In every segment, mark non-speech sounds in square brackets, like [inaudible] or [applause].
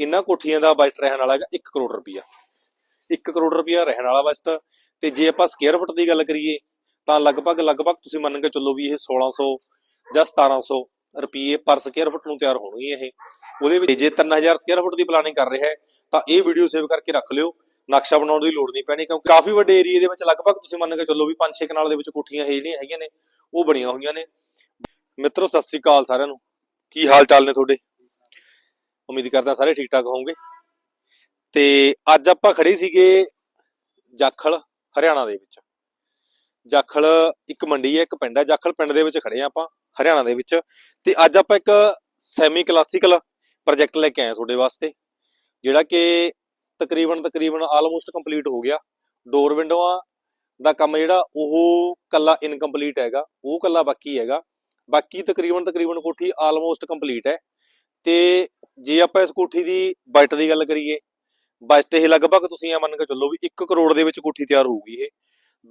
ਇਹਨਾਂ ਕੋਠੀਆਂ ਦਾ ਬਜਟ ਰਹਿਣ ਵਾਲਾ ਹੈਗਾ 1 ਕਰੋੜ ਰੁਪਇਆ 1 ਕਰੋੜ ਰੁਪਇਆ ਰਹਿਣ ਵਾਲਾ ਬਜਟ ਤੇ। ਜੇ ਆਪਾਂ ਸਕੁਅਰ ਫੁੱਟ ਦੀ ਗੱਲ ਕਰੀਏ, ਤਾਂ ਲਗਭਗ ਲਗਭਗ ਤੁਸੀਂ ਮੰਨ ਕੇ ਚੱਲੋ ਵੀ ਇਹ 1600 ਜਾਂ 1700 ਰੁਪਏ ਪਰ ਸਕੁਅਰ ਫੁੱਟ ਨੂੰ ਤਿਆਰ ਹੋਣਗੇ ਇਹ। ਉਹਦੇ ਵਿੱਚ ਜੇ 3000 ਸਕੁਅਰ ਫੁੱਟ ਦੀ ਪਲਾਨਿੰਗ ਕਰ ਰਿਹਾ ਹੈ, ਤਾਂ ਇਹ ਵੀਡੀਓ ਸੇਵ ਕਰਕੇ ਰੱਖ ਲਿਓ। ਨਕਸ਼ਾ ਬਣਾਉਣ ਦੀ ਲੋੜ ਨਹੀਂ ਪੈਣੀ, ਕਿਉਂਕਿ ਕਾਫੀ ਵੱਡੇ ਏਰੀਆ ਦੇ ਵਿੱਚ ਲਗਭਗ ਤੁਸੀਂ ਮੰਨ ਕੇ ਚੱਲੋ ਵੀ 5-6 ਕਨਾਲ ਦੇ ਵਿੱਚ ਕੋਠੀਆਂ ਇਹ ਜਿਹੜੀਆਂ ਹੈਗੀਆਂ ਨੇ, ਉਹ ਬਣੀਆਂ ਹੋਈਆਂ ਨੇ। ਮਿੱਤਰੋ, ਸਤਿ ਸ੍ਰੀ ਅਕਾਲ ਸਾਰਿਆਂ ਨੂੰ। ਕੀ ਹਾਲ ਚਾਲ ਨੇ ਤੁਹਾਡੇ? ਉਮੀਦ ਕਰਦਾ ਸਾਰੇ ਠੀਕ ਠਾਕ ਹੋਵੋਗੇ। ਤੇ ਅੱਜ ਆਪਾਂ ਖੜੇ ਸੀਗੇ ਜਾਖਲ, ਹਰਿਆਣਾ ਦੇ ਵਿੱਚ। ਜਾਖਲ ਇੱਕ ਮੰਡੀ ਹੈ, ਇੱਕ ਪਿੰਡ ਹੈ। ਜਾਖਲ ਪਿੰਡ ਦੇ ਵਿੱਚ ਖੜੇ ਆ ਆਪਾਂ, ਹਰਿਆਣਾ ਦੇ ਵਿੱਚ। ਤੇ ਅੱਜ ਆਪਾਂ ਇੱਕ ਸੈਮੀ ਕਲਾਸੀਕਲ ਪ੍ਰੋਜੈਕਟ ਲੈ ਕੇ ਆਏ ਤੁਹਾਡੇ ਵਾਸਤੇ, ਜਿਹੜਾ ਕਿ ਤਕਰੀਬਨ ਤਕਰੀਬਨ ਆਲਮੋਸਟ ਕੰਪਲੀਟ ਹੋ ਗਿਆ। ਡੋਰ ਵਿੰਡੋਆਂ ਦਾ ਕੰਮ ਜਿਹੜਾ, ਉਹ ਕੱਲਾ ਇਨਕੰਪਲੀਟ ਹੈਗਾ, ਉਹ ਕੱਲਾ ਬਾਕੀ ਹੈਗਾ। ਬਾਕੀ ਤਕਰੀਬਨ ਤਕਰੀਬਨ ਕੋਠੀ ਆਲਮੋਸਟ ਕੰਪਲੀਟ ਹੈ। ਤੇ ਜੇ ਆਪਾਂ ਇਸ ਕੋਠੀ ਦੀ ਬਜਟ ਦੀ ਗੱਲ ਕਰੀਏ ਬਜਟ ਇਹ ਲਗਭਗ ਤੁਸੀਂ ਇਹ ਮੰਨ ਕੇ ਚੱਲੋ ਵੀ 1 ਕਰੋੜ ਦੇ ਵਿੱਚ ਕੋਠੀ ਤਿਆਰ ਹੋਊਗੀ ਇਹ।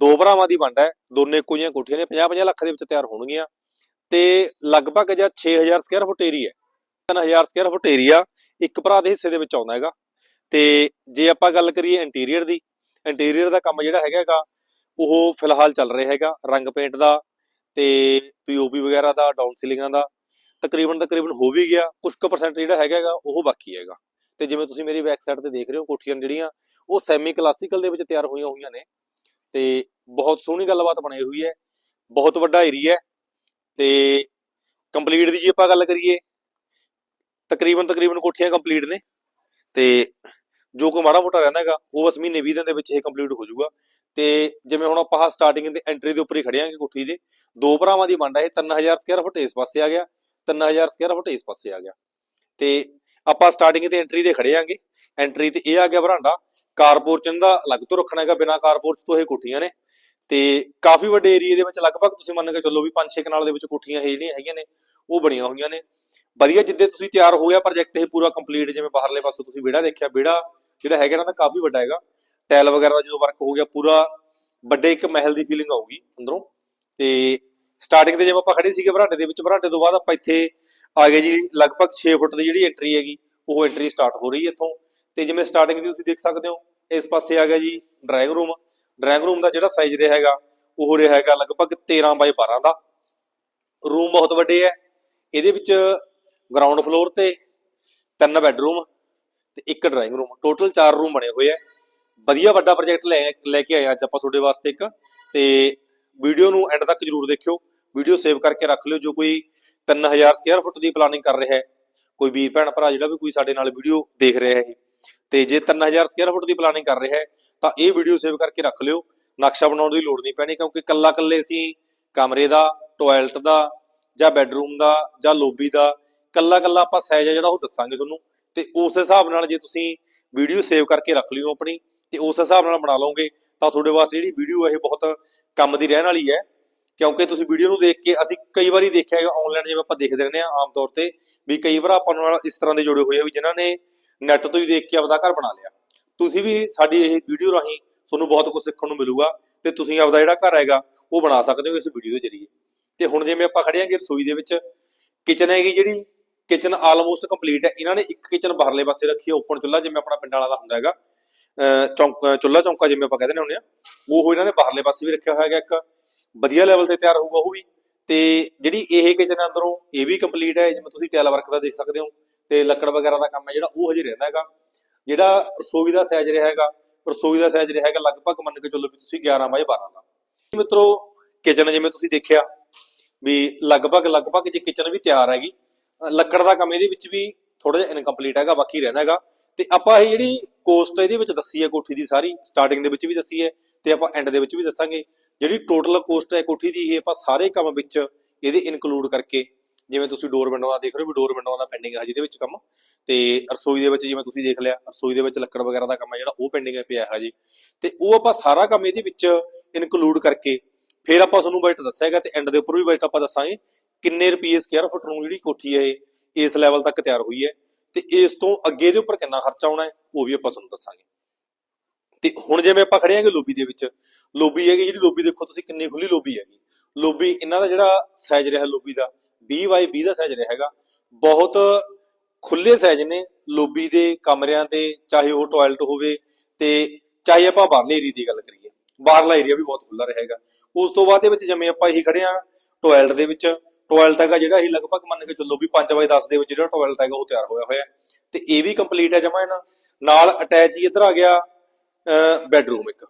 ਦੋ ਭਰਾਵਾਂ ਦੀ ਵੰਡ ਹੈ, ਦੋਨੇ ਇੱਕੋ ਜਿਹੀਆਂ ਕੋਠੀਆਂ ਨੇ 50-50 ਲੱਖ ਦੇ ਵਿੱਚ ਤਿਆਰ ਹੋਣਗੀਆਂ। ਤੇ ਲਗਭਗ ਜਾਂ 6000 square foot area 3000 square foot area ਇੱਕ ਭਰਾ ਦੇ ਹਿੱਸੇ ਦੇ ਵਿੱਚ ਆਉਂਦਾ ਹੈਗਾ। ਤੇ ਜੇ ਆਪਾਂ ਗੱਲ ਕਰੀਏ ਇੰਟੀਰੀਅਰ ਦੀ ਇੰਟੀਰੀਅਰ ਦਾ ਕੰਮ ਜਿਹੜਾ ਹੈਗਾ ਹੈਗਾ, ਉਹ ਫਿਲਹਾਲ ਚੱਲ ਰਿਹਾ ਹੈਗਾ, ਰੰਗ ਪੇਂਟ ਦਾ ਤੇ ਪੀਓਪੀ ਵਗੈਰਾ ਦਾ ਡਾਊਨ ਸੀਲਿੰਗਾਂ ਦਾ। ਤਕਰੀਬਨ ਤਕਰੀਬਨ ਹੋ ਵੀ ਗਿਆ ਕੁਝ ਕੁ ਪਰਸੈਂਟ ਜਿਹੜਾ ਹੈਗਾ ਹੈਗਾ ਉਹ ਬਾਕੀ ਹੈਗਾ। ਤੇ ਜਿਵੇਂ ਤੁਸੀਂ ਮੇਰੀ ਵੈਬਸਾਈਟ ਤੇ ਦੇਖ ਰਹੇ ਹੋ, ਕੋਠੀਆਂ ਜਿਹੜੀਆਂ, ਉਹ ਸੈਮੀ ਕਲਾਸੀਕਲ ਦੇ ਵਿੱਚ ਤਿਆਰ ਹੋਈਆਂ ਹੋਈਆਂ ਨੇ। ਤੇ ਬਹੁਤ ਸੋਹਣੀ ਗੱਲਬਾਤ ਬਣੀ ਹੋਈ ਹੈ, ਬਹੁਤ ਵੱਡਾ ਏਰੀਆ ਹੈ। ਤੇ ਕੰਪਲੀਟ ਦੀ ਜੇ ਆਪਾਂ ਗੱਲ ਕਰੀਏ, ਤਕਰੀਬਨ ਤਕਰੀਬਨ ਕੋਠੀਆਂ ਕੰਪਲੀਟ ਨੇ। ਤੇ ਜੋ ਕੋ ਮਾੜਾ ਮੋਟਾ ਰਹਿੰਦਾ ਹੈਗਾ, ਉਹ ਬਸ ਮਹੀਨੇ 20 ਦਿਨ ਦੇ ਵਿੱਚ ਇਹ ਕੰਪਲੀਟ ਹੋ ਜਾਊਗਾ। ਤੇ ਜਿਵੇਂ ਹੁਣ ਆਪਾਂ ਸਟਾਰਟਿੰਗ ਦੇ ਐਂਟਰੀ ਦੇ ਉੱਪਰ ਹੀ ਖੜੇ ਆਂਗੇ ਕੋਠੀ ਦੇ, ਦੋ ਭਰਾਵਾਂ ਦੀ ਵੰਡ ਹੈ ਇਹ 3000 ਸਕੁਅਰ ਫੁੱਟ ਇਸ ਪਾਸੇ ਆ ਗਿਆ। 3000 ਸਕੁਅਰ ਫੁੱਟ ਇਸ ਪਾਸੇ ਆ ਗਿਆ। ਤੇ ਆਪਾਂ ਸਟਾਰਟਿੰਗ ਤੇ ਐਂਟਰੀ ਦੇ ਖੜੇ ਆਂਗੇ। ਐਂਟਰੀ ਤੇ ਇਹ ਆ ਗਿਆ ਬਰਾਂਡਾ। ਕਾਰਪੋਰੇਸ਼ਨ ਦਾ ਅਲੱਗ ਤੋਂ ਰੱਖਣਾ ਹੈਗਾ। ਬਿਨਾ ਕਾਰਪੋਰਚ ਤੋਂ ਇਹ ਕੋਠੀਆਂ ਨੇ। ਤੇ ਕਾਫੀ ਵੱਡੇ ਏਰੀਆ ਦੇ ਵਿੱਚ ਲਗਭਗ ਤੁਸੀਂ ਮੰਨ ਕੇ ਚੱਲੋ ਵੀ 5-6 ਕਨਾਲ ਦੇ ਵਿੱਚ ਕੋਠੀਆਂ ਇਹ ਜਿਹੜੀਆਂ ਹੈਗੀਆਂ ਨੇ, ਉਹ ਬਣੀਆਂ ਹੋਈਆਂ ਨੇ। ਵਧੀਆ ਜਿੱਦੇ ਤੁਸੀਂ ਤਿਆਰ ਹੋ ਗਿਆ ਪ੍ਰੋਜੈਕਟ ਇਹ ਪੂਰਾ ਕੰਪਲੀਟ ਜਿਵੇਂ ਬਾਹਰਲੇ ਪਾਸੇ ਤੁਸੀਂ ਵਿਹੜਾ ਦੇਖਿਆ, ਵਿਹੜਾ ਜਿਹੜਾ ਹੈਗਾ ਨਾ ਤਾਂ ਕਾਫੀ ਵੱਡਾ ਹੈਗਾ। ਟਾਇਲ ਵਗੈਰਾ ਦਾ ਜਦੋਂ ਵਰਕ ਹੋ ਗਿਆ, ਪੂਰਾ ਵੱਡੇ ਇੱਕ ਮਹਿਲ ਦੀ ਫੀਲਿੰਗ ਆਊਗੀ ਅੰਦਰੋਂ। ਤੇ ਸਟਾਰਟਿੰਗ ਤੇ ਜਿਵੇਂ ਆਪਾਂ ਖੜੇ ਸੀਗੇ ਬਰਾਡੇ ਦੇ ਵਿੱਚ, ਬਰਾਡੇ ਤੋਂ ਬਾਅਦ ਆਪਾਂ ਇੱਥੇ ਆ ਗਏ ਜੀ, ਲਗਭਗ 6 ਫੁੱਟ ਦੀ ਜਿਹੜੀ ਐਂਟਰੀ ਹੈਗੀ, ਉਹ ਐਂਟਰੀ ਸਟਾਰਟ ਹੋ ਰਹੀ ਹੈ ਇੱਥੋਂ। ਤੇ ਜਿਵੇਂ ਸਟਾਰਟਿੰਗ ਦੀ ਤੁਸੀਂ ਦੇਖ ਸਕਦੇ ਹੋ, ਇਸ ਪਾਸੇ ਆ ਗਿਆ ਜੀ ਡਰਾਇੰਗ ਰੂਮ ਡਰਾਇੰਗ ਰੂਮ ਦਾ ਜਿਹੜਾ ਸਾਈਜ਼ ਰਿਹਾ ਹੈਗਾ, ਉਹ ਰਿਹਾ ਹੈਗਾ ਲਗਭਗ 13 ਬਾਈ 12 ਦਾ। ਰੂਮ ਬਹੁਤ ਵੱਡੇ ਹੈ। ਇਹਦੇ ਵਿੱਚ ਗਰਾਊਂਡ ਫਲੋਰ ਤੇ ਤਿੰਨ ਬੈੱਡਰੂਮ ਤੇ ਇੱਕ ਡਰਾਇੰਗ ਰੂਮ ਟੋਟਲ 4 ਰੂਮ ਬਣੇ ਹੋਏ ਆ ਵਧੀਆ ਵੱਡਾ ਪ੍ਰੋਜੈਕਟ ਲੈ ਲੈ ਕੇ ਆਏ ਅੱਜ ਆਪਾਂ ਤੁਹਾਡੇ ਵਾਸਤੇ ਇੱਕ। ਤੇ ਵੀਡੀਓ ਨੂੰ ਐਂਡ ਤੱਕ ਜਰੂਰ ਦੇਖਿਓ। ਵੀਡੀਓ ਸੇਵ ਕਰਕੇ ਰੱਖ ਲਿਓ ਜੋ ਕੋਈ 3000 ਸਕੁਅਰ ਫੁੱਟ ਦੀ ਪਲਾਨਿੰਗ ਕਰ ਰਿਹਾ ਹੈ। ਕੋਈ ਵੀਰ, ਭੈਣ, ਭਰਾ ਜਿਹੜਾ ਵੀ ਕੋਈ ਸਾਡੇ ਨਾਲ ਵੀਡੀਓ ਦੇਖ ਰਿਹਾ ਹੈ। ਤੇ ਜੇ 3000 ਸਕੁਅਰ ਫੁੱਟ ਦੀ ਪਲਾਨਿੰਗ ਕਰ ਰਿਹਾ ਹੈ, ਤਾਂ ਇਹ ਵੀਡੀਓ ਸੇਵ ਕਰਕੇ ਰੱਖ ਲਿਓ। ਨਕਸ਼ਾ ਬਣਾਉਣ ਦੀ ਲੋੜ ਨਹੀਂ ਪੈਣੀ ਕਿਉਂਕਿ ਕੱਲਾ ਕੱਲੇ ਅਸੀਂ ਕਮਰੇ ਦਾ ਟਾਇਲਟ ਦਾ ਜਾਂ ਬੈੱਡਰੂਮ ਦਾ ਜਾਂ ਲੋਬੀ ਦਾ ਕੱਲਾ ਕੱਲਾ ਆਪਾਂ ਸਾਈਜ਼ ਜਿਹੜਾ ਉਹ ਦੱਸਾਂਗੇ ਤੁਹਾਨੂੰ। ਤੇ ਉਸ ਹਿਸਾਬ ਨਾਲ ਜੇ ਤੁਸੀਂ ਵੀਡੀਓ ਸੇਵ ਕਰਕੇ ਰੱਖ ਲਿਓ ਆਪਣੀ ਤੇ ਉਸ ਹਿਸਾਬ ਨਾਲ ਬਣਾ ਲਓਗੇ ਤਾਂ ਤੁਹਾਡੇ ਵਾਸਤੇ ਜਿਹੜੀ ਵੀਡੀਓ ਇਹ ਬਹੁਤ ਕੰਮ ਦੀ ਰਹਿਣ ਵਾਲੀ ਹੈ। ਕਿਉਂਕਿ ਤੁਸੀਂ ਵੀਡੀਓ ਨੂੰ ਦੇਖ ਕੇ ਅਸੀਂ ਕਈ ਵਾਰੀ ਦੇਖਿਆ ਹੈਗਾ ਆਨਲਾਈਨ ਜਿਵੇਂ ਆਪਾਂ ਦੇਖਦੇ ਰਹਿੰਦੇ ਆ ਆਮ ਤੌਰ ਤੇ ਵੀ ਕਈ ਵਾਰ ਆਪਾਂ ਨਾਲ ਇਸ ਤਰ੍ਹਾਂ ਦੇ ਜੁੜੇ ਹੋਏ ਆ ਵੀ ਜਿਨ੍ਹਾਂ ਨੇ ਨੈਟ ਤੋਂ ਹੀ ਦੇਖ ਕੇ ਆਪਦਾ ਘਰ ਬਣਾ ਲਿਆ। ਤੁਸੀਂ ਵੀ ਸਾਡੀ ਇਹ ਵੀਡੀਓ ਰਾਹੀਂ ਤੁਹਾਨੂੰ ਬਹੁਤ ਕੁਝ ਸਿੱਖਣ ਨੂੰ ਮਿਲੂਗਾ ਤੇ ਤੁਸੀਂ ਆਪਦਾ ਜਿਹੜਾ ਘਰ ਹੈਗਾ ਉਹ ਬਣਾ ਸਕਦੇ ਹੋ ਇਸ ਵੀਡੀਓ ਦੇ ਜ਼ਰੀਏ। ਤੇ ਹੁਣ ਜਿਵੇਂ ਆਪਾਂ ਖੜੇ ਆਂਗੇ ਰਸੋਈ ਦੇ ਵਿੱਚ ਕਿਚਨ ਹੈਗੀ ਜਿਹੜੀ ਕਿਚਨ ਆਲਮੋਸਟ ਕੰਪਲੀਟ ਹੈ। ਇਹਨਾਂ ਨੇ ਇੱਕ ਕਿਚਨ ਬਾਹਰਲੇ ਪਾਸੇ ਰੱਖੀ ਹੈ ਓਪਨ ਚੁੱਲ੍ਹਾ ਜਿਵੇਂ ਆਪਣਾ ਪਿੰਡਾਂ ਵਾਲਾ ਦਾ ਹੁੰਦਾ ਹੈਗਾ। ਅਹ ਚੌਂਕ, ਚੁੱਲ੍ਹਾ ਚੌਂਕਾ ਜਿਵੇਂ ਆਪਾਂ ਕਹਿੰਦੇ ਹੁੰਦੇ ਆ ਉਹ ਇਹਨਾਂ ਨੇ ਬਾਹਰਲੇ ਪਾਸੇ ਵੀ ਰੱਖਿਆ ਹੋਇਆ ਹੈਗਾ ਇੱਕ। ਵਧੀਆ ਲੈਵਲ ਤੇ ਤਿਆਰ ਹੋਊਗਾ ਉਹ ਵੀ। ਤੇ ਜਿਹੜੀ ਇਹ ਕਿਚਨ ਅੰਦਰੋਂ ਇਹ ਵੀ ਕੰਪਲੀਟ ਹੈ, ਜਿਵੇਂ ਤੁਸੀਂ ਟੈਲ ਵਰਕ ਦਾ ਦੇਖ ਸਕਦੇ ਹੋ, ਤੇ ਲੱਕੜ ਵਗੈਰਾ ਦਾ ਕੰਮ ਹੈ ਜਿਹੜਾ, ਉਹ ਹਜੇ ਰਹਿੰਦਾ ਹੈਗਾ। ਜਿਹੜਾ ਰਸੋਈ ਦਾ ਸਾਈਜ਼ ਰਿਹਾ ਹੈਗਾ, ਰਸੋਈ ਦਾ ਸਾਈਜ਼ ਰਿਹਾ ਹੈਗਾ ਲਗਭਗ ਮੰਨ ਕੇ ਚੱਲੋ ਵੀ ਤੁਸੀਂ 11 ਬਾਏ 12 ਦਾ। ਮਿੱਤਰੋ ਕਿਚਨ ਜਿਵੇਂ ਤੁਸੀਂ ਦੇਖਿਆ, ਵੀ ਲਗਭਗ ਲਗਭਗ ਜੇ ਕਿਚਨ ਵੀ ਤਿਆਰ ਹੈਗੀ, ਲੱਕੜ ਦਾ ਕੰਮ ਇਹਦੇ ਵਿੱਚ ਵੀ ਥੋੜਾ ਜਿਹਾ ਇਨਕੰਪਲੀਟ ਹੈਗਾ, ਬਾਕੀ ਰਹਿੰਦਾ ਹੈਗਾ। ਤੇ ਆਪਾਂ ਇਹ ਜਿਹੜੀ ਕੋਸਟ ਇਹਦੇ ਵਿੱਚ ਦੱਸੀ ਹੈ ਕੋਠੀ ਦੀ ਸਾਰੀ ਸਟਾਰਟਿੰਗ ਦੇ ਵਿੱਚ ਵੀ ਦੱਸੀ ਹੈ, ਤੇ ਆਪਾਂ ਐਂਡ ਦੇ ਵਿੱਚ ਵੀ ਦੱਸਾਂਗੇ। ਜਿਹੜੀ ਟੋਟਲ ਕੋਸਟ ਹੈ ਕੋਠੀ ਦੀ, ਇਹ ਆਪਾਂ ਸਾਰੇ ਕੰਮ ਵਿੱਚ ਇਹਦੇ ਇਨਕਲੂਡ ਕਰਕੇ, ਜਿਵੇਂ ਤੁਸੀਂ ਡੋਰ ਵਿੰਡੋ ਦਾ ਦੇਖ ਰਹੇ ਹੋ ਵੀ ਡੋਰ ਵਿੰਡੋ ਦਾ ਪੈਂਡਿੰਗ ਹੈ ਜਿਹਦੇ ਵਿੱਚ ਕੰਮ। ਤੇ ਰਸੋਈ ਦੇ ਵਿੱਚ ਜਿਵੇਂ ਤੁਸੀਂ ਦੇਖ ਲਿਆ, ਰਸੋਈ ਦੇ ਵਿੱਚ ਲੱਕੜ ਵਗੈਰਾ ਦਾ ਕੰਮ ਹੈ ਜਿਹੜਾ, ਉਹ ਪੈਂਡਿੰਗ ਪਿਆ ਹੈ ਜੀ ਤੇ ਉਹ ਆਪਾਂ ਸਾਰਾ ਕੰਮ ਇਹਦੇ ਵਿੱਚ ਇਨਕਲੂਡ ਕਰਕੇ, ਫਿਰ ਆਪਾਂ ਤੁਹਾਨੂੰ ਬਜਟ ਦੱਸਿਆਗਾ ਤੇ ਐਂਡ ਦੇ ਉੱਪਰ ਵੀ ਬਜਟ ਆਪਾਂ ਦੱਸਾਂਗੇ ਕਿੰਨੇ ਰੁਪਏ ਸਕੁਅਰ ਫੁੱਟ ਨੂੰ ਜਿਹੜੀ ਕੋਠੀ ਹੈ ਇਹ, ਇਸ ਲੈਵਲ ਤੱਕ ਤਿਆਰ ਹੋਈ ਹੈ। ਤੇ ਇਸ ਤੋਂ ਅੱਗੇ ਦੇ ਉੱਪਰ ਕਿੰਨਾ ਖਰਚਾ ਆਉਣਾ ਹੈ, ਉਹ ਵੀ ਆਪਾਂ ਤੁਹਾਨੂੰ ਦੱਸਾਂਗੇ। ਤੇ ਹੁਣ ਜਿਵੇਂ ਆਪਾਂ ਖੜੇ ਆਂਗੇ ਲੋਬੀ ਦੇ ਵਿੱਚ ਲੋਬੀ ਹੈਗੀ, ਜਿਹੜੀ ਲੋਬੀ ਦੇਖੋ ਤੁਸੀਂ ਕਿੰਨੀ ਖੁੱਲੀ ਲੋਬੀ ਹੈਗੀ। ਲੋਬੀ, ਇਹਨਾਂ ਦਾ ਜਿਹੜਾ ਸਾਈਜ਼ ਰਿਹਾ ਲੋਬੀ ਦਾ 20 ਬਾਈ 20 ਦਾ ਸਾਈਜ਼ ਰਿਹਾ ਹੈਗਾ। ਬਹੁਤ ਖੁੱਲੇ ਸਾਈਜ਼ ਨੇ ਲੋਬੀ ਦੇ ਕਮਰਿਆਂ ਤੇ, ਚਾਹੇ ਉਹ ਟਾਇਲਟ ਹੋਵੇ ਤੇ ਚਾਹੇ ਆਪਾਂ ਬਾਹਰਲੇ ਏਰੀਆ ਦੀ ਗੱਲ ਕਰੀਏ। ਬਾਹਰਲਾ ਏਰੀਆ ਵੀ ਬਹੁਤ ਖੁੱਲਾ ਰਹੇਗਾ। ਉਸ ਤੋਂ ਬਾਅਦ ਦੇ ਵਿੱਚ ਜਿਵੇਂ ਆਪਾਂ ਇਹੀ ਖੜੇ ਆ ਟਾਇਲਟ ਦੇ ਵਿੱਚ ਟਾਇਲਟ ਹੈਗਾ ਜਿਹੜਾ ਇਹ ਲਗਭਗ ਮੰਨ ਕੇ ਚੱਲੋ ਵੀ 5x10 ਦੇ ਵਿੱਚ ਜਿਹੜਾ ਟਾਇਲਟ ਹੈਗਾ ਉਹ ਤਿਆਰ ਹੋਇਆ ਹੋਇਆ। ਤੇ ਇਹ ਵੀ ਕੰਪਲੀਟ ਹੈ ਜਮਾ ਇਹਨਾਂ। ਨਾਲ ਅਟੈਚ ਹੀ ਇੱਧਰ ਆ ਗਿਆ ਬੈਡਰੂਮ ਇੱਕ।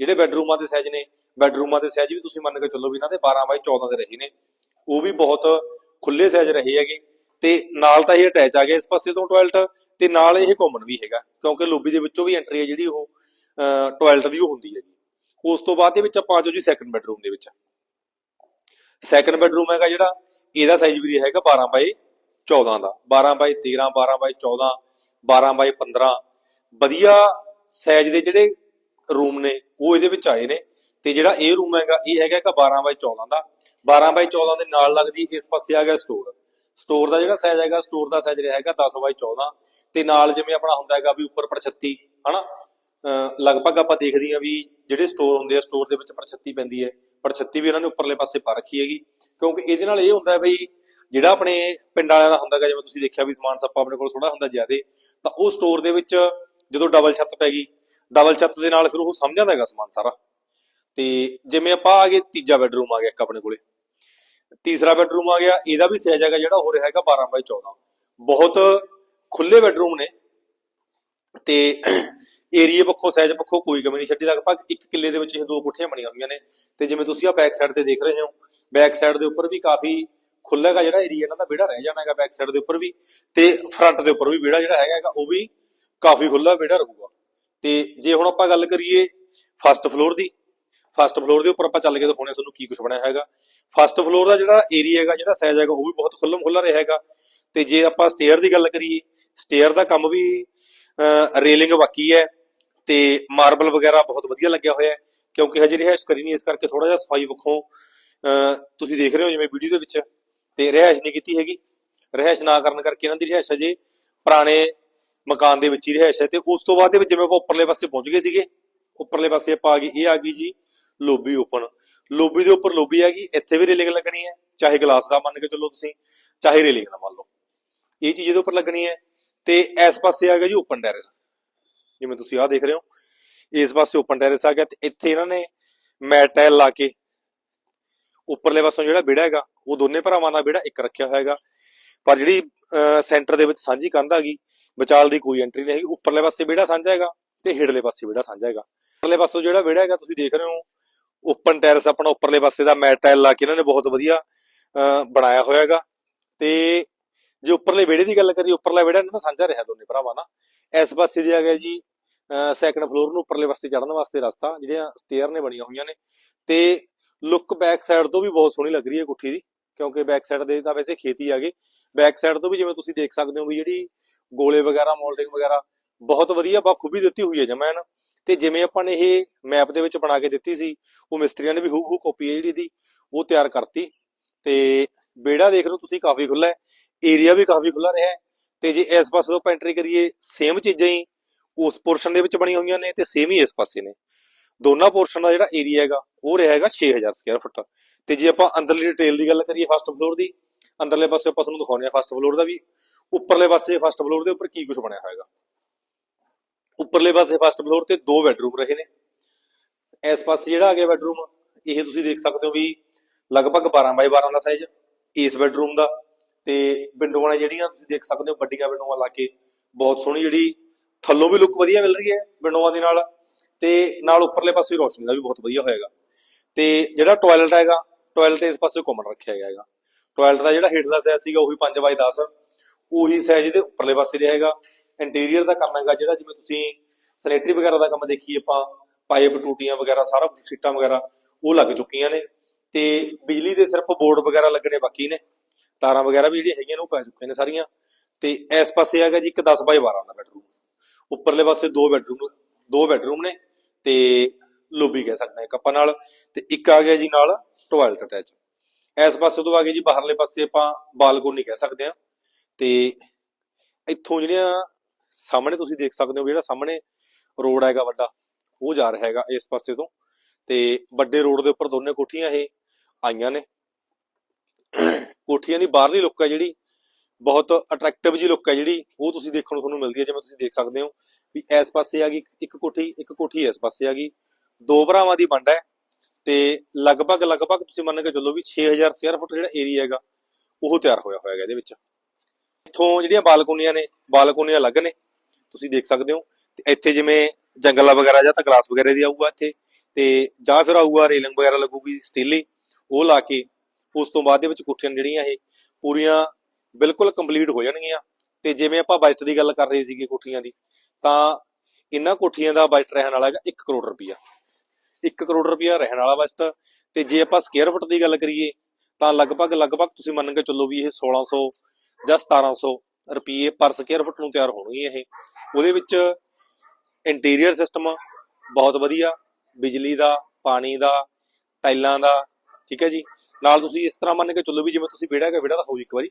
ਜਿਹੜੇ ਬੈੱਡਰੂਮਾਂ ਦੇ ਸਾਈਜ਼ ਨੇ, ਬੈੱਡਰੂਮਾਂ ਦੇ ਸਾਈਜ਼ ਵੀ ਤੁਸੀਂ ਮੰਨ ਕੇ ਚੱਲੋ ਵੀ ਇਹਨਾਂ ਦੇ 12 ਬਾਈ 14 ਦੇ ਰਹੇ ਨੇ। ਉਹ ਵੀ ਬਹੁਤ ਖੁੱਲੇ ਸਾਈਜ਼ ਰਹੇ ਹੈਗੇ। ਤੇ ਨਾਲ ਤਾਂ ਇਹ ਅਟੈਚ ਆ ਗਿਆ ਇਸ ਪਾਸੇ ਤੋਂ ਟਾਇਲਟ ਤੇ ਨਾਲ ਇਹ ਕਾਮਨ ਵੀ ਹੈਗਾ, ਕਿਉਂਕਿ ਲੋਬੀ ਦੇ ਵਿੱਚੋਂ ਵੀ ਐਂਟਰੀ ਹੈ ਜਿਹੜੀ ਉਹ ਟਾਇਲਟ ਦੀ ਉਹ ਹੁੰਦੀ ਹੈ ਉਸ ਤੋਂ ਬਾਅਦ ਦੇ ਵਿੱਚ ਆਪਾਂ ਆ ਜੀ ਸੈਕੰਡ ਬੈੱਡਰੂਮ ਦੇ ਵਿੱਚ। ਸੈਕੰਡ ਬੈੱਡਰੂਮ ਹੈਗਾ ਜਿਹੜਾ, ਇਹਦਾ ਸਾਈਜ਼ ਵੀ ਹੈਗਾ 12 ਬਾਈ 14 ਦਾ। 12 ਬਾਈ 13 12 ਬਾਈ 14 12 ਬਾਈ 15 ਵਧੀਆ ਸਾਈਜ਼ ਦੇ ਜਿਹੜੇ ਰੂਮ ਨੇ, ਉਹ ਇਹਦੇ ਵਿੱਚ ਆਏ ਨੇ। ਤੇ ਜਿਹੜਾ ਇਹ ਰੂਮ ਹੈਗਾ, ਇਹ ਹੈਗਾ ਇੱਕ 12 ਬਾਈ 14 ਦਾ। 12 ਬਾਈ 14 ਦੇ ਨਾਲ ਲੱਗਦੀ ਇਸ ਪਾਸੇ ਆ ਗਿਆ ਸਟੋਰ ਸਟੋਰ ਦਾ ਜਿਹੜਾ ਸਾਈਜ਼ ਹੈਗਾ ਸਟੋਰ ਦਾ ਸਾਈਜ਼ ਰਿਹਾ ਹੈਗਾ 10 ਬਾਈ 14 ਤੇ ਨਾਲ ਜਿਵੇਂ ਆਪਣਾ ਹੁੰਦਾ ਹੈਗਾ ਵੀ ਉੱਪਰ ਪਰ 36 ਹਨਾ? ਅਹ ਲਗਭਗ ਆਪਾਂ ਦੇਖਦੇ ਹਾਂ ਵੀ ਜਿਹੜੇ ਸਟੋਰ ਹੁੰਦੇ ਆ ਸਟੋਰ ਦੇ ਵਿੱਚ ਪਰ 36 ਪੈਂਦੀ ਹੈ। ਪਰ 36 ਵੀ ਉਹਨਾਂ ਨੇ ਉੱਪਰਲੇ ਪਾਸੇ ਪਾ ਰੱਖੀ ਹੈਗੀ। ਕਿਉਂਕਿ ਇਹਦੇ ਨਾਲ ਇਹ ਹੁੰਦਾ ਹੈ ਬਈ, ਜਿਹੜਾ ਆਪਣੇ ਪਿੰਡ ਵਾਲਿਆਂ ਦਾ ਹੁੰਦਾ ਹੈਗਾ, ਜਿਵੇਂ ਤੁਸੀਂ ਦੇਖਿਆ ਵੀ ਸਮਾਨ ਸੱਪਾ ਆਪਣੇ ਕੋਲ ਥੋੜਾ ਹੁੰਦਾ ਜ਼ਿਆਦੇ, ਤਾਂ ਉਹ ਸਟੋਰ ਦੇ ਵਿੱਚ ਜਦੋਂ ਡਬਲ ਛੱਤ ਪੈ ਗਈ ਡਬਲ ਛੱਤ ਦੇ ਨਾਲ ਫਿਰ ਉਹ ਸਮਝ ਜਾਂਦਾ ਹੈਗਾ ਸਮਾਨ ਸਾਰਾ। ਤੇ ਜਿਵੇਂ ਆਪਾਂ ਆ ਗਏ ਤੀਜਾ ਬੈਡਰੂਮ ਆ ਗਿਆ ਇੱਕ ਆਪਣੇ ਕੋਲੇ। ਤੀਸਰਾ ਬੈਡਰੂਮ ਆ ਗਿਆ, ਇਹਦਾ ਵੀ ਸਾਈਜ਼ ਹੈਗਾ ਜਿਹੜਾ ਹੋ ਰਿਹਾ ਹੈਗਾ 12 ਬਾਈ 14 ਬਹੁਤ ਖੁੱਲੇ ਬੈਡਰੂਮ ਨੇ। ਤੇ ਏਰੀਆ ਪੱਖੋਂ ਸਾਈਜ਼ ਪੱਖੋਂ ਕੋਈ ਕਮੀ ਨਹੀਂ ਛੱਡੀ। ਲਗਭਗ ਇੱਕ ਕਿੱਲੇ ਦੇ ਵਿੱਚ ਇਹ ਦੋ ਕੋਠੀਆਂ ਬਣੀਆਂ ਹੋਈਆਂ ਨੇ। ਤੇ ਜਿਵੇਂ ਤੁਸੀਂ ਆ ਬੈਕ ਸਾਈਡ ਤੇ ਦੇਖ ਰਹੇ ਹੋ ਬੈਕ ਸਾਈਡ ਦੇ ਉੱਪਰ ਵੀ ਕਾਫੀ ਖੁੱਲਾ ਹੈਗਾ ਜਿਹੜਾ ਏਰੀਆ ਇਹਨਾਂ ਦਾ ਵਿਹੜਾ ਰਹਿ ਜਾਣਾ ਹੈਗਾ ਬੈਕ ਸਾਈਡ ਦੇ ਉੱਪਰ ਵੀ। ਤੇ ਫਰੰਟ ਦੇ ਉੱਪਰ ਵੀ ਵਿਹੜਾ ਜਿਹੜਾ ਹੈਗਾ ਹੈਗਾ, ਉਹ ਵੀ ਕਾਫੀ ਖੁੱਲਾ ਵਿਹੜਾ ਰਹੂਗਾ। ਤੇ ਜੇ ਹੁਣ ਆਪਾਂ ਗੱਲ ਕਰੀਏ ਫਸਟ ਫਲੋਰ ਦੀ ਫਸਟ ਫਲੋਰ ਦੇ ਉੱਪਰ ਆਪਾਂ ਚੱਲ ਕੇ ਦਿਖਾਉਣੇ ਤੁਹਾਨੂੰ ਕੀ ਕੁਝ ਬਣਿਆ ਹੈਗਾ। ਫਸਟ ਫਲੋਰ ਦਾ ਜਿਹੜਾ ਏਰੀਆ ਹੈਗਾ, ਜਿਹੜਾ ਸਾਈਜ਼ ਹੈਗਾ, ਉਹ ਵੀ ਬਹੁਤ ਖੁੱਲਮ ਖੁੱਲਾ ਰਿਹਾ ਹੈਗਾ। ਤੇ ਜੇ ਆਪਾਂ ਸਟੇਅਰ ਦੀ ਗੱਲ ਕਰੀਏ ਸਟੇਅਰ ਦਾ ਕੰਮ ਵੀ ਰੇਲਿੰਗ ਬਾਕੀ ਹੈ ਤੇ ਮਾਰਬਲ ਵਗੈਰਾ ਬਹੁਤ ਵਧੀਆ ਲੱਗਿਆ ਹੋਇਆ ਹੈ, ਕਿਉਂਕਿ ਹਜੇ ਰਿਹਾਇਸ਼ ਕਰੀ ਨਹੀਂ ਇਸ ਕਰਕੇ ਥੋੜਾ ਜਿਹਾ ਸਫ਼ਾਈ ਵੱਖੋਂ ਤੁਸੀਂ ਦੇਖ ਰਹੇ ਹੋ ਜਿਵੇਂ ਵੀਡੀਓ ਦੇ ਵਿੱਚ। ਤੇ ਰਿਹਾਇਸ਼ ਨਹੀਂ ਕੀਤੀ ਹੈਗੀ। ਰਿਹਾਇਸ਼ ਨਾ ਕਰਨ ਕਰਕੇ ਇਹਨਾਂ ਦੀ ਰਿਹਾਇਸ਼ ਹਜੇ ਪੁਰਾਣੇ ਮਕਾਨ ਦੇ ਵਿੱਚ ਹੀ ਰਿਹਾਇਸ਼ ਹੈ ਤੇ ਉਸ ਤੋਂ ਬਾਅਦ ਦੇ ਵਿੱਚ ਜਿਵੇਂ ਆਪਾਂ ਉੱਪਰਲੇ ਪਾਸੇ ਪਹੁੰਚ ਗਏ ਸੀਗੇ, ਉੱਪਰਲੇ ਪਾਸੇ ਆਪਾਂ ਆ ਗਏ, ਇਹ ਆ ਗਈ ਜੀ ਲੋਬੀ ਓਪਨ। ਲੋਬੀ ਦੇ ਉੱਪਰ ਲੋਬੀ ਹੈਗੀ ਇੱਥੇ ਵੀ ਰੇਲਿੰਗ ਲੱਗਣੀ ਹੈ, ਚਾਹੇ ਗਲਾਸ ਦਾ ਮੰਨ ਕੇ ਚੱਲੋ ਤੁਸੀਂ, ਚਾਹੇ ਰੇਲਿੰਗ ਦਾ ਮੰਨ ਲਓ। ਇਹ ਚੀਜ਼ ਇਹਦੇ ਉੱਪਰ ਲੱਗਣੀ ਹੈ ਤੇ ਇਸ ਪਾਸੇ ਆ ਗਿਆ ਜੀ ਓਪਨ ਟੈਰੇਸ ਜਿਵੇਂ ਤੁਸੀਂ ਆਹ ਦੇਖ ਰਹੇ ਹੋ, ਇਸ ਪਾਸੇ ਓਪਨ ਟੈਰੇਸ ਆ ਗਿਆ ਤੇ ਇੱਥੇ ਇਹਨਾਂ ਨੇ ਮੈਟ ਟਾਇਲ ਲਾ ਕੇ ਉੱਪਰਲੇ ਪਾਸੋਂ ਜਿਹੜਾ ਵਿਹੜਾ ਹੈਗਾ, ਉਹ ਦੋਨੇ ਭਰਾਵਾਂ ਦਾ ਵਿਹੜਾ ਇੱਕ ਰੱਖਿਆ ਹੋਇਆ ਹੈਗਾ। ਪਰ ਜਿਹੜੀ ਸੈਂਟਰ ਦੇ ਵਿੱਚ ਸਾਂਝੀ ਕੰਧ ਆ ਗਈ ਵਿਚਾਲ ਦੀ ਕੋਈ ਐਂਟਰੀ ਨਹੀਂ ਹੈਗੀ। ਉੱਪਰਲੇ ਪਾਸੇ ਵਿਹੜਾ ਸਾਂਝਾ ਹੈਗਾ ਤੇ ਹੇਠਲੇ ਪਾਸੇ ਵਿਹੜਾ ਸਾਂਝਾ ਹੈਗਾ। ਉੱਪਰਲੇ ਪਾਸੋਂ ਜਿਹੜਾ ਵਿਹੜਾ ਹੈਗਾ, ਤੁਸੀਂ ਦੇਖ ਰਹੇ ਹੋ ਓਪਨ ਟੈਰੇਸ ਆਪਣਾ ਉੱਪਰਲੇ ਪਾਸੇ ਦਾ ਮੈਟ ਟਾਇਲ ਲਾ ਕੇ ਇਹਨਾਂ ਨੇ ਬਹੁਤ ਵਧੀਆ ਬਣਾਇਆ ਹੋਇਆ ਹੈਗਾ। ਤੇ ਜੇ ਉੱਪਰਲੇ ਵਿਹੜੇ ਦੀ ਗੱਲ ਕਰੀਏ, ਉੱਪਰਲਾ ਵਿਹੜਾ ਇਹਨਾਂ ਦਾ ਸਾਂਝਾ ਰਿਹਾ ਦੋਨੇ ਭਰਾਵਾਂ ਦਾ। ਇਸ ਪਾਸੇ ਦੀ ਆ ਗਿਆ ਜੀ ਸੈਕੰਡ ਫਲੋਰ ਨੂੰ ਉੱਪਰਲੇ ਪਾਸੇ ਚੜਨ ਵਾਸਤੇ ਰਸਤਾ, ਜਿਹੜੀਆਂ ਸਟੇਅਰ ਨੇ ਬਣੀਆਂ ਹੋਈਆਂ ਨੇ। ਤੇ ਲੁੱਕ ਬੈਕ ਸਾਈਡ ਤੋਂ ਵੀ ਬਹੁਤ ਸੋਹਣੀ ਲੱਗ ਰਹੀ ਹੈ ਕੋਠੀ ਦੀ, ਕਿਉਂਕਿ ਬੈਕ ਸਾਈਡ ਦੇ ਤਾਂ ਵੈਸੇ ਖੇਤੀ ਆ ਗਏ। ਬੈਕ ਸਾਈਡ ਤੋਂ ਵੀ ਜਿਵੇਂ ਤੁਸੀਂ ਦੇਖ ਸਕਦੇ ਹੋ ਵੀ ਜਿਹੜੀ ਗੋਲੇ ਵਗੈਰਾ, ਮੋਲਡਿੰਗ ਵਗੈਰਾ, ਬਹੁਤ ਵਧੀਆ ਬਖੂਬੀ ਦਿੱਤੀ ਹੋਈ ਹੈ ਜਮੈਨ ਤੇ ਜਿਵੇਂ ਆਪਾਂ ਨੇ ਇਹ ਮੈਪ ਦੇ ਵਿੱਚ ਬਣਾ ਕੇ ਦਿੱਤੀ ਸੀ, ਉਹ ਮਿਸਤਰੀਆਂ ਨੇ ਵੀ ਹੂ ਹੂ ਕਾਪੀ ਹੈ ਜਿਹੜੀ ਦੀ ਉਹ ਤਿਆਰ ਕਰਤੀ। ਤੇ ਬੇੜਾ ਦੇਖ ਲਓ ਤੁਸੀਂ, ਕਾਫੀ ਖੁੱਲਾ ਹੈ। ਏਰੀਆ ਵੀ ਕਾਫੀ ਖੁੱਲਾ ਰਿਹਾ ਤੇ ਜੇ ਇਸ ਪਾਸੇ ਤੋਂ ਆਪਾਂ ਐਂਟਰੀ ਕਰੀਏ ਸੇਮ ਚੀਜ਼ਾਂ ਹੀ ਉਸ ਪੋਰਸ਼ਨ ਦੇ ਵਿੱਚ ਬਣੀਆਂ ਹੋਈਆਂ ਨੇ ਤੇ ਸੇਮ ਹੀ ਇਸ ਪਾਸੇ ਨੇ। ਦੋਨਾਂ ਪੋਰਸ਼ਨ ਦਾ ਜਿਹੜਾ ਏਰੀਆ ਹੈਗਾ, ਉਹ ਰਿਹਾ ਹੈਗਾ 6000 ਸਕੁਅਰ ਫੁੱਟ ਤੇ ਜੇ ਆਪਾਂ ਅੰਦਰਲੀ ਡਿਟੇਲ ਦੀ ਗੱਲ ਕਰੀਏ ਫਸਟ ਫਲੋਰ ਦੀ, ਅੰਦਰਲੇ ਪਾਸੇ ਆਪਾਂ ਤੁਹਾਨੂੰ ਦਿਖਾਉਂਦੇ ਆ ਫਸਟ ਫਲੋਰ ਦਾ ਵੀ। ਉੱਪਰਲੇ ਪਾਸੇ ਫਸਟ ਫਲੋਰ ਦੇ ਉੱਪਰ ਕੀ ਕੁਝ ਬਣਿਆ ਹੋਏਗਾ? ਉੱਪਰਲੇ ਪਾਸੇ ਫਸਟ ਫਲੋਰ ਤੇ ਦੋ ਬੈੱਡਰੂਮ ਰਹੇ ਨੇ। ਇਸ ਪਾਸੇ ਜਿਹੜਾ ਆ ਗਿਆ ਬੈੱਡਰੂਮ ਇਹ ਤੁਸੀਂ ਦੇਖ ਸਕਦੇ ਹੋ ਵੀ ਲਗਭਗ 12 ਬਾਈ 12 ਦਾ ਸਾਈਜ਼ ਇਸ ਬੈੱਡਰੂਮ ਦਾ। ਤੇ ਵਿੰਡੋਆਂ ਜਿਹੜੀਆਂ ਤੁਸੀਂ ਦੇਖ ਸਕਦੇ ਹੋ, ਵੱਡੀਆਂ ਵਿੰਡੋਆਂ ਲਾ ਕੇ ਬਹੁਤ ਸੋਹਣੀ ਜਿਹੜੀ ਥੱਲੋਂ ਵੀ ਲੁੱਕ ਵਧੀਆ ਮਿਲ ਰਹੀ ਹੈ ਵਿੰਡੋਆਂ ਦੇ ਨਾਲ। ਤੇ ਨਾਲ ਉੱਪਰਲੇ ਪਾਸੇ ਰੋਸ਼ਨੀ ਦਾ ਵੀ ਬਹੁਤ ਵਧੀਆ ਹੋਏਗਾ। ਤੇ ਜਿਹੜਾ ਟਾਇਲਟ ਹੈਗਾ ਟਾਇਲਟ ਇਸ ਪਾਸੇ ਘੁੰਮਣ ਰੱਖਿਆ ਗਿਆ ਹੈਗਾ। ਟਾਇਲਟ ਦਾ ਜਿਹੜਾ ਹੇਠਲਾ ਸਾਈਜ਼ ਸੀਗਾ, ਉਹੀ 5 ਬਾਈ 10 ਉਹੀ ਸਾਈਜ਼ ਦੇ ਉੱਪਰਲੇ ਪਾਸੇ ਰਹੇਗਾ ਇੰਟੀਰੀਅਰ ਦਾ ਕੰਮ ਹੈਗਾ ਜਿਹੜਾ ਜਿਵੇਂ ਤੁਸੀਂ ਸੈਨੇਟਰੀ ਵਗੈਰਾ ਦਾ ਕੰਮ ਦੇਖੀਏ ਆਪਾਂ ਪਾਈਪ ਟੂਟੀਆਂ ਵਗੈਰਾ, ਸਾਰਾ ਕੁਝ ਸੀਟਾਂ ਵਗੈਰਾ, ਉਹ ਲੱਗ ਚੁੱਕੀਆਂ ਨੇ। ਤੇ ਬਿਜਲੀ ਦੇ ਸਿਰਫ ਬੋਰਡ ਵਗੈਰਾ ਲੱਗਣੇ ਬਾਕੀ ਨੇ। ਤਾਰਾਂ ਵਗੈਰਾ ਵੀ ਜਿਹੜੀਆਂ ਹੈਗੀਆਂ ਨੇ ਉਹ ਪੈ ਚੁੱਕੀਆਂ ਨੇ ਸਾਰੀਆਂ। ਤੇ ਇਸ ਪਾਸੇ ਹੈਗਾ ਜੀ ਇੱਕ 10 ਬਾਈ 12 ਦਾ ਬੈਡਰੂਮ ਉੱਪਰਲੇ ਪਾਸੇ ਦੋ ਬੈਡਰੂਮ ਦੋ ਬੈਡਰੂਮ ਨੇ ਤੇ ਲੋਬੀ ਕਹਿ ਸਕਦੇ ਹਾਂ ਇੱਕ ਆਪਾਂ ਨਾਲ। ਤੇ ਇੱਕ ਆ ਗਿਆ ਜੀ ਨਾਲ ਟਾਇਲਟ ਅਟੈਚ ਇਸ ਪਾਸੇ ਤੋਂ ਆ ਗਏ ਜੀ ਬਾਹਰਲੇ ਪਾਸੇ ਆਪਾਂ ਬਾਲਕੋਨੀ ਕਹਿ ਸਕਦੇ ਹਾਂ। ਤੇ ਇੱਥੋਂ ਜਿਹੜੀਆਂ ਸਾਹਮਣੇ ਤੁਸੀਂ ਦੇਖ ਸਕਦੇ ਹੋ ਜਿਹੜਾ ਸਾਹਮਣੇ ਰੋਡ ਹੈਗਾ ਵੱਡਾ, ਉਹ ਜਾ ਰਿਹਾ ਹੈਗਾ ਇਸ ਪਾਸੇ ਤੋਂ ਤੇ ਵੱਡੇ ਰੋਡ ਦੇ ਉੱਪਰ ਦੋਨੇ ਕੋਠੀਆਂ ਇਹ ਆਈਆਂ ਨੇ। ਕੋਠੀਆਂ ਦੀ ਬਾਹਰਲੀ ਲੁੱਕ ਹੈ ਜਿਹੜੀ, ਬਹੁਤ ਅਟਰੈਕਟਿਵ ਜੀ ਲੁੱਕ ਹੈ ਜਿਹੜੀ, ਉਹ ਤੁਸੀਂ ਦੇਖਣ ਨੂੰ ਤੁਹਾਨੂੰ ਮਿਲਦੀ ਹੈ, ਜਿਵੇਂ ਤੁਸੀਂ ਦੇਖ ਸਕਦੇ ਹੋ ਵੀ ਇਸ ਪਾਸੇ ਆ ਗਈ ਇੱਕ ਕੋਠੀ ਇੱਕ ਕੋਠੀ ਇਸ ਪਾਸੇ ਆ ਗਈ। ਦੋ ਭਰਾਵਾਂ ਦੀ ਵੰਡ ਹੈ ਤੇ ਲਗਭਗ ਲਗਭਗ ਤੁਸੀਂ ਮੰਨ ਕੇ ਚੱਲੋ ਵੀ 6000 ਸਕੁਅਰ ਫੁੱਟ ਜਿਹੜਾ ਏਰੀਆ ਹੈਗਾ, ਉਹ ਤਿਆਰ ਹੋਇਆ ਹੋਇਆ ਹੈਗਾ ਇਹਦੇ ਵਿੱਚ। ਇੱਥੋਂ ਜਿਹੜੀਆਂ ਬਾਲਕੋਨੀਆਂ ਨੇ, ਬਾਲਕੋਨੀਆਂ ਅਲੱਗ ਨੇ। ਤੁਸੀਂ ਦੇਖ ਸਕਦੇ ਹੋ। ਤੇ ਇੱਥੇ ਜਿਵੇਂ ਜੰਗਲਾ ਵਗੈਰਾ ਜਾਂ ਤਾਂ ਗਲਾਸ ਵਗੈਰਾ ਦੀ ਆਊਗਾ ਇੱਥੇ। ਤੇ ਜਾਂ ਫਿਰ ਆਊਗਾ ਰੇਲਿੰਗ ਵਗੈਰਾ ਲੱਗੂਗੀ ਸਟੀਲੀ ਉਹ ਲਾ ਕੇ ਉਸ ਤੋਂ ਬਾਅਦ ਦੇ ਵਿੱਚ ਕੋਠੀਆਂ ਜਿਹੜੀਆਂ ਇਹ ਪੂਰੀਆਂ ਬਿਲਕੁਲ ਕੰਪਲੀਟ ਹੋ ਜਾਣਗੀਆਂ। ਤੇ ਜਿਵੇਂ ਆਪਾਂ ਬਜਟ ਦੀ ਗੱਲ ਕਰ ਰਹੇ ਸੀਗੇ ਕੋਠੀਆਂ ਦੀ, ਤਾਂ ਇਹਨਾਂ ਕੋਠੀਆਂ ਦਾ ਬਜਟ ਰਹਿਣ ਵਾਲਾ ਹੈਗਾ 1 ਕਰੋੜ ਰੁਪਈਆ। 1 ਕਰੋੜ ਰੁਪਇਆ ਰਹਿਣ ਵਾਲਾ ਬਜਟ। ਤੇ ਜੇ ਆਪਾਂ ਸਕੁਅਰ ਫੁੱਟ ਦੀ ਗੱਲ ਕਰੀਏ, ਤਾਂ ਲਗਭਗ ਲਗਭਗ ਤੁਸੀਂ ਮੰਨ ਕੇ ਚੱਲੋ ਵੀ ਇਹ 1600 ਜਾਂ 1700 ਰੁਪਏ ਪਰ ਸਕੁਅਰ ਫੁੱਟ ਨੂੰ ਤਿਆਰ ਹੋਣਗੇ ਇਹ। ਉਹਦੇ ਵਿੱਚ ਇੰਟੀਰੀਅਰ ਸਿਸਟਮ ਬਹੁਤ ਵਧੀਆ। ਬਿਜਲੀ ਦਾ, ਪਾਣੀ ਦਾ, ਟਾਈਲਾਂ ਦਾ, ਠੀਕ ਹੈ ਜੀ। ਨਾਲ ਤੁਸੀਂ ਇਸ ਤਰ੍ਹਾਂ ਮੰਨ ਕੇ ਚੱਲੋ ਵੀ ਜਿਵੇਂ ਤੁਸੀਂ ਵਿਹੜਾ ਹੈਗਾ, ਵਿਹੜਾ ਦਿਖਾਓ ਜੀ ਇੱਕ ਵਾਰੀ।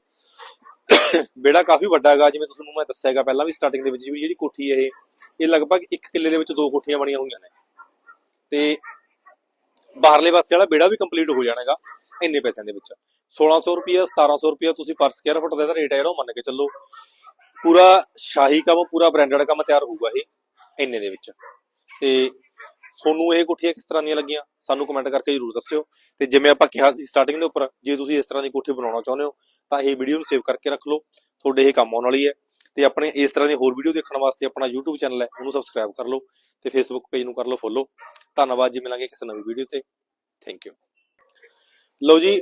ਵਿਹੜਾ ਕਾਫੀ ਵੱਡਾ ਹੈਗਾ, ਜਿਵੇਂ ਤੁਹਾਨੂੰ ਮੈਂ ਦੱਸਿਆ ਹੈਗਾ ਪਹਿਲਾਂ ਵੀ ਸਟਾਰਟਿੰਗ ਦੇ ਵਿੱਚ ਵੀ ਜਿਹੜੀ ਕੋਠੀ ਇਹ ਇਹ ਲਗਭਗ ਇੱਕ ਕਿੱਲੇ ਦੇ ਵਿੱਚ ਦੋ ਕੋਠੀਆਂ ਬਣੀਆਂ ਹੋਈਆਂ ਨੇ। ਤੇ ਬਾਹਰਲੇ ਪਾਸੇ ਵਾਲਾ ਵਿਹੜਾ ਵੀ ਕੰਪਲੀਟ ਹੋ ਜਾਣਾ ਹੈਗਾ, ਇੰਨੇ ਪੈਸਿਆਂ ਦੇ ਵਿੱਚ। 1600 ਰੁਪਿਆ 1700 ਰੁਪਿਆ ਤੁਸੀਂ ਪਰ ਸਕੁਅਰ ਫੁੱਟ ਦਾ ਰੇਟ ਹੈ ਜਿਹੜਾ ਮੰਨ ਕੇ ਚੱਲੋ। ਪੂਰਾ ਸ਼ਾਹੀ ਕੰਮ, ਪੂਰਾ ਬ੍ਰਾਂਡਡ ਕੰਮ ਤਿਆਰ ਹੋਊਗਾ ਇਹ, ਇੰਨੇ ਦੇ ਵਿੱਚ। ਤੇ ਤੁਹਾਨੂੰ ਇਹ ਕੋਠੀਆਂ ਕਿਸ ਤਰ੍ਹਾਂ ਦੀਆਂ ਲੱਗੀਆਂ? ਸਾਨੂੰ ਕਮੈਂਟ ਕਰਕੇ ਜਰੂਰ ਦੱਸਿਓ। ਤੇ ਜਿਵੇਂ ਆਪਾਂ ਕਿਹਾ ਸੀ ਸਟਾਰਟਿੰਗ ਦੇ ਉੱਪਰ, ਜੇ ਤੁਸੀਂ ਇਸ ਤਰ੍ਹਾਂ ਦੀ ਕੋਠੀ ਬਣਾਉਣਾ ਚਾਹੁੰਦੇ ਹੋ, ਤਾਂ ਇਹ ਵੀਡੀਓ ਨੂੰ ਸੇਵ ਕਰਕੇ ਰੱਖ ਲਓ। ਤੁਹਾਡੇ ਇਹ ਕੰਮ ਆਉਣ ਵਾਲੀ ਹੈ। ਤੇ ਆਪਣੇ ਇਸ ਤਰ੍ਹਾਂ ਦੀ ਹੋਰ ਵੀਡੀਓ ਦੇਖਣ ਵਾਸਤੇ ਆਪਣਾ YouTube ਚੈਨਲ ਹੈ, ਉਹਨੂੰ ਸਬਸਕ੍ਰਾਈਬ ਕਰ ਲਓ। ਤੇ Facebook ਪੇਜ ਨੂੰ ਕਰ ਲਓ ਫੋਲੋ ਧੰਨਵਾਦ ਜੀ, ਮਿਲਾਂਗੇ ਕਿਸੇ ਨਵੀਂ ਵੀਡੀਓ ਤੇ। ਥੈਂਕ ਯੂ ਲਓ ਜੀ,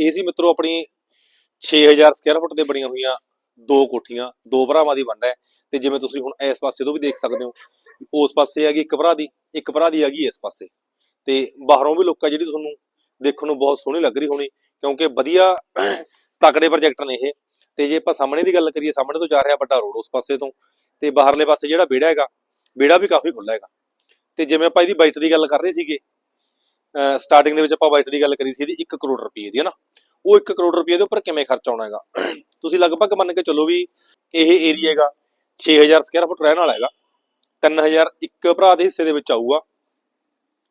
ਇਹ ਸੀ ਮਿੱਤਰੋ ਆਪਣੀ 6000 ਸਕੁਅਰ ਫੁੱਟ ਦੇ ਬਣੀਆਂ ਹੋਈਆਂ ਦੋ ਕੋਠੀਆਂ, ਦੋ ਭਰਾਵਾਂ ਦੀ ਵੰਡ ਹੈ। ਤੇ ਜਿਵੇਂ ਤੁਸੀਂ ਹੁਣ ਇਸ ਪਾਸੇ ਤੋਂ ਵੀ ਦੇਖ ਸਕਦੇ ਹੋ, ਉਸ ਪਾਸੇ ਹੈਗੀ ਇੱਕ ਭਰਾ ਦੀ, ਇੱਕ ਭਰਾ ਦੀ ਹੈਗੀ ਇਸ ਪਾਸੇ। ਤੇ ਬਾਹਰੋਂ ਵੀ ਲੋਕਾਂ ਜਿਹੜੀ ਤੁਹਾਨੂੰ ਦੇਖਣ ਨੂੰ ਬਹੁਤ ਸੋਹਣੀ ਲੱਗ ਰਹੀ ਹੋਣੀ, ਕਿਉਂਕਿ ਵਧੀਆ ਤਕੜੇ ਪ੍ਰੋਜੈਕਟ ਨੇ ਇਹ। ਤੇ ਜੇ ਆਪਾਂ ਸਾਹਮਣੇ ਦੀ ਗੱਲ ਕਰੀਏ, ਸਾਹਮਣੇ ਤੋਂ ਜਾ ਰਿਹਾ ਵੱਡਾ ਰੋਡ ਉਸ ਪਾਸੇ ਤੋਂ। ਤੇ ਬਾਹਰਲੇ ਪਾਸੇ ਜਿਹੜਾ ਵਿਹੜਾ ਹੈਗਾ, ਵਿਹੜਾ ਵੀ ਕਾਫੀ ਖੁੱਲਾ ਹੈਗਾ। ਤੇ ਜਿਵੇਂ ਆਪਾਂ ਇਹਦੀ ਬਾਈਟ ਦੀ ਗੱਲ ਕਰ ਰਹੇ ਸੀਗੇ ਸਟਾਰਟਿੰਗ ਦੇ ਵਿੱਚ ਆਪਾਂ ਬਜਟ ਦੀ ਗੱਲ ਕਰੀ ਸੀ, ਇਹਦੀ 1 ਕਰੋੜ ਰੁਪਏ ਦੀ, ਹੈ ਨਾ? ਉਹ 1 ਕਰੋੜ ਰੁਪਏ ਦੇ ਉੱਪਰ ਕਿਵੇਂ ਖਰਚ ਆਉਣਾ ਹੈਗਾ? [clears throat] ਤੁਸੀਂ ਲਗਭਗ ਮੰਨ ਕੇ ਚੱਲੋ ਵੀ ਇਹ ਏਰੀਆ ਹੈਗਾ 6000 ਸਕੁਅਰ ਫੁੱਟ ਰਹਿਣ ਵਾਲਾ ਹੈਗਾ 3000 ਇੱਕ ਭਰਾ ਦੇ ਹਿੱਸੇ ਦੇ ਵਿੱਚ ਆਊਗਾ।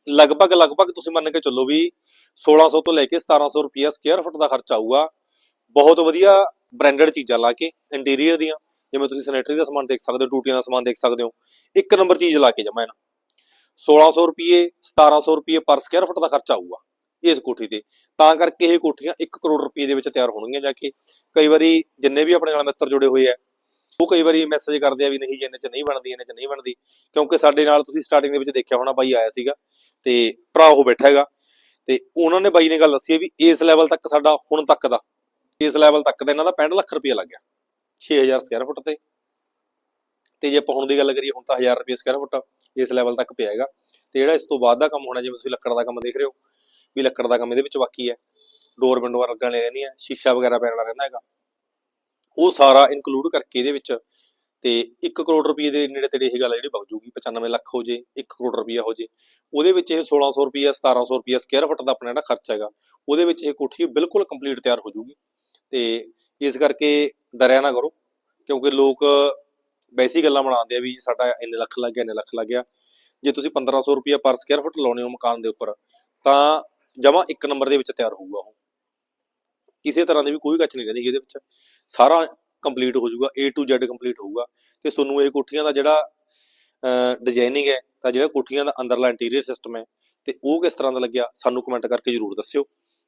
ਲਗਭਗ ਲਗਭਗ ਤੁਸੀਂ ਮੰਨ ਕੇ ਚੱਲੋ ਵੀ 1600 ਤੋਂ ਲੈ ਕੇ 1700 ਰੁਪਿਆ ਸਕੁਅਰ ਫੁੱਟ ਦਾ ਖਰਚਾ ਆਊਗਾ। ਬਹੁਤ ਵਧੀਆ ਬ੍ਰਾਂਡਡ ਚੀਜ਼ਾਂ ਲਾ ਕੇ ਇੰਟੀਰੀਅਰ ਦੀਆਂ, ਜਿਵੇਂ ਤੁਸੀਂ ਸੈਨੇਟਰੀ ਦਾ ਸਮਾਨ ਦੇਖ ਸਕਦੇ ਹੋ, ਟੂਟੀਆਂ ਦਾ ਸਮਾਨ ਦੇਖ ਸਕਦੇ ਹੋ, ਇੱਕ ਨੰਬਰ ਚੀਜ਼ ਲਾ ਕੇ ਜਮਾ ਇਹਨਾਂ 1600 ਰੁਪਏ 1700 ਰੁਪਏ ਪਰ ਸਕੁਅਰ ਫੁੱਟ ਦਾ ਖਰਚਾ ਆਊਗਾ ਇਸ ਕੋਠੀ ਤੇ। ਤਾਂ ਕਰਕੇ ਇਹ ਕੋਠੀਆਂ 1 ਕਰੋੜ ਰੁਪਏ ਦੇ ਵਿੱਚ ਤਿਆਰ ਹੋਣਗੀਆਂ ਜਾ ਕੇ। ਕਈ ਵਾਰੀ ਜਿੰਨੇ ਵੀ ਆਪਣੇ ਨਾਲ ਮਿੱਤਰ ਜੁੜੇ ਹੋਏ ਆ, ਉਹ ਕਈ ਵਾਰੀ ਮੈਸੇਜ ਕਰਦੇ ਆ ਵੀ ਨਹੀਂ ਜੀ ਇਹਨੇ ਚ ਨਹੀਂ ਬਣਦੀ ਇਹਨੇ ਚ ਨਹੀਂ ਬਣਦੀ। ਕਿਉਂਕਿ ਸਾਡੇ ਨਾਲ ਤੁਸੀਂ ਸਟਾਰਟਿੰਗ ਦੇ ਵਿੱਚ ਦੇਖਿਆ ਹੋਣਾ, ਬਾਈ ਆਇਆ ਸੀਗਾ ਤੇ ਭਰਾ ਉਹ ਬੈਠਾ ਹੈਗਾ। ਤੇ ਉਹਨਾਂ ਨੇ ਬਾਈ ਨੇ ਗੱਲ ਦੱਸੀ ਹੈ ਵੀ ਇਸ ਲੈਵਲ ਤੱਕ ਸਾਡਾ ਹੁਣ ਤੱਕ ਦਾ, ਇਸ ਲੈਵਲ ਤੱਕ ਦਾ ਇਹਨਾਂ ਦਾ 65 ਲੱਖ ਰੁਪਏ ਲੱਗਿਆ 6000 ਸਕੁਅਰ ਫੁੱਟ ਤੇ। ਤੇ ਜੇ ਆਪਾਂ ਹੁਣ ਦੀ ਗੱਲ ਕਰੀਏ, ਹੁਣ ਤਾਂ 1000 ਰੁਪਏ ਸਕੁਅਰ ਫੁੱਟ ਇਸ ਲੈਵਲ ਤੱਕ ਪਿਆ ਹੈਗਾ। ਤੇ ਜਿਹੜਾ ਇਸ ਤੋਂ ਬਾਅਦ ਦਾ ਕੰਮ ਹੋਣਾ, ਜਿਵੇਂ ਤੁਸੀਂ ਲੱਕੜ ਦਾ ਕੰਮ ਦੇਖ ਰਹੇ ਹੋ, ਵੀ ਲੱਕੜ ਦਾ ਕੰਮ ਇਹਦੇ ਵਿੱਚ ਬਾਕੀ ਹੈ। ਡੋਰ ਵਿੰਡੋਆਂ ਲੱਗਣ ਵਾਲੀਆਂ ਰਹਿੰਦੀਆਂ, ਸ਼ੀਸ਼ਾ ਵਗੈਰਾ ਪੈਣ ਵਾਲਾ ਰਹਿੰਦਾ ਹੈਗਾ। ਉਹ ਸਾਰਾ ਇਨਕਲੂਡ ਕਰਕੇ ਇਹਦੇ ਵਿੱਚ ਤੇ 1 ਕਰੋੜ ਰੁਪਏ ਦੇ ਨੇੜੇ ਤੇੜੇ ਇਹ ਗੱਲ ਜਿਹੜੀ ਵਗ ਜੂਗੀ 95 ਲੱਖ ਹੋ ਜੇ 1 ਕਰੋੜ ਰੁਪਏ ਹੋ ਜੇ। ਉਹਦੇ ਵਿੱਚ ਇਹ 1600 ਰੁਪਏ 1700 ਰੁਪਏ ਸਕੁਅਰ ਫੁੱਟ ਦਾ ਆਪਣਾ ਜਿਹੜਾ ਖਰਚਾ ਹੈਗਾ, ਉਹਦੇ ਵਿੱਚ ਇਹ ਕੋਠੀ ਬਿਲਕੁਲ ਕੰਪਲੀਟ ਤਿਆਰ ਹੋ ਜੂਗੀ ਤੇ ਇਸ ਕਰਕੇ ਦਰਿਆ ਨਾ ਕਰੋ, ਕਿਉਂਕਿ ਲੋਕ ਵੈਸੀ ਗੱਲਾਂ ਬਣਾਉਂਦੇ ਆ ਵੀ ਸਾਡਾ ਇੰਨੇ ਲੱਖ ਲੱਗ ਗਿਆ, ਇੰਨੇ ਲੱਖ ਲੱਗ ਗਿਆ। ਜੇ ਤੁਸੀਂ 1500 ਰੁਪਏ ਪਰ ਸਕੁਅਰ ਫੁੱਟ ਲਾਉਣੇ ਹੋ ਮਕਾਨ ਦੇ ਉੱਪਰ, ਤਾਂ ਜਮਾ ਇੱਕ ਨੰਬਰ ਦੇ ਵਿੱਚ ਤਿਆਰ ਹੋਊਗਾ ਉਹ। ਕਿਸੇ ਤਰ੍ਹਾਂ ਦੀ ਵੀ ਕੋਈ ਕੱਚ ਨਹੀਂ ਰਹਿੰਦੀ ਇਹਦੇ ਵਿੱਚ। ਸਾਰਾ ਕੰਪਲੀਟ ਹੋ ਜਾਊਗਾ, A to Z ਕੰਪਲੀਟ ਹੋਊਗਾ। ਤੇ ਤੁਹਾਨੂੰ ਇਹ ਕੋਠੀਆਂ ਦਾ ਜਿਹੜਾ ਡਿਜ਼ਾਈਨਿੰਗ ਹੈ, ਤਾਂ ਜਿਹੜਾ ਕੋਠੀਆਂ ਦਾ ਅੰਦਰਲਾ ਇੰਟੀਰੀਅਰ ਸਿਸਟਮ ਹੈ, ਤੇ ਉਹ ਕਿਸ ਤਰ੍ਹਾਂ ਦਾ ਲੱਗਿਆ, ਸਾਨੂੰ ਕਮੈਂਟ ਕਰਕੇ ਜਰੂਰ ਦੱਸਿਓ।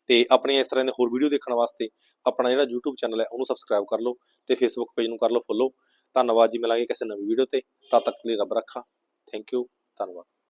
ਤੇ ਆਪਣੀਆਂ ਇਸ ਤਰ੍ਹਾਂ ਦੇ ਹੋਰ ਵੀਡੀਓ ਦੇਖਣ ਵਾਸਤੇ ਆਪਣਾ ਜਿਹੜਾ YouTube ਚੈਨਲ ਹੈ, ਉਹਨੂੰ ਸਬਸਕ੍ਰਾਈਬ ਕਰ ਲਓ ਤੇ Facebook ਪੇਜ ਨੂੰ ਕਰ ਲਓ ਫੋਲੋ ਧੰਨਵਾਦ ਜੀ। ਮਿਲਾਂਗੇ ਕਿਸੇ ਨਵੀਂ ਵੀਡੀਓ ਤੇ। ਤਦ ਤੱਕ ਲਈ ਰੱਬ ਰੱਖਾ। ਥੈਂਕ ਯੂ ਧੰਨਵਾਦ।